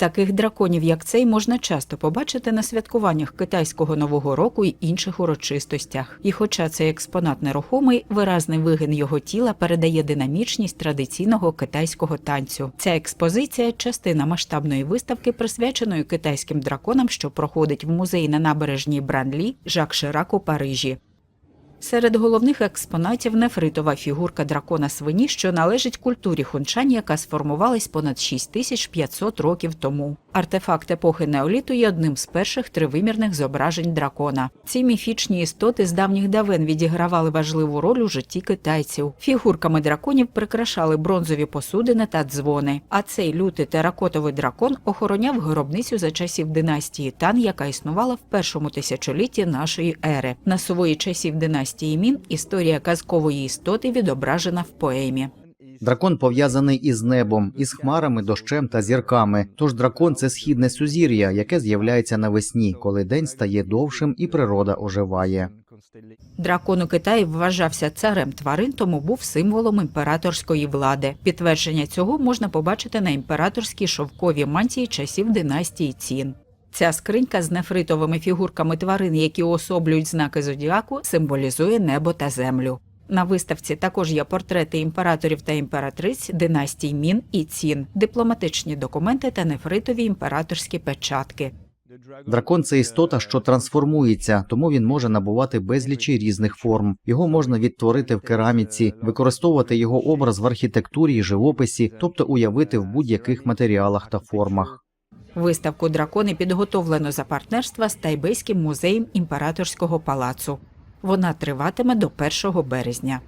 Таких драконів, як цей, можна часто побачити на святкуваннях китайського нового року й інших урочистостях. І, хоча цей експонат нерухомий, виразний вигин його тіла передає динамічність традиційного китайського танцю. Ця експозиція частина масштабної виставки, присвяченої китайським драконам, що проходить в музеї на набережній Бранлі Жак Ширак у Парижі. Серед головних експонатів нефритова фігурка дракона свині, що належить культурі хунчань, яка сформувалась понад 6500 років тому. Артефакт епохи неоліту є одним з перших тривимірних зображень дракона. Ці міфічні істоти з давніх давен відігравали важливу роль у житті китайців. Фігурками драконів прикрашали бронзові посудини та дзвони. А цей лютий теракотовий дракон охороняв гробницю за часів династії Тан, яка існувала в першому тисячолітті нашої ери. На сувої часів династії Мін історія казкової істоти відображена в поемі. Дракон пов'язаний із небом, із хмарами, дощем та зірками. Тож дракон це східне сузір'я, яке з'являється навесні, коли день стає довшим і природа оживає. Дракон у Китаї вважався царем тварин, тому був символом імператорської влади. Підтвердження цього можна побачити на імператорській шовковій мантії часів династії Цін. Ця скринька з нефритовими фігурками тварин, які уособлюють знаки зодіаку, символізує небо та землю. На виставці також є портрети імператорів та імператриць династій Мін і Цін, дипломатичні документи та нефритові імператорські печатки. Дракон це істота, що трансформується, тому він може набувати безлічі різних форм. Його можна відтворити в кераміці, використовувати його образ в архітектурі живописі, тобто уявити в будь-яких матеріалах та формах. Виставку дракони підготовлено за партнерства з Тайбейським музеєм імператорського палацу. Вона триватиме до 1 березня.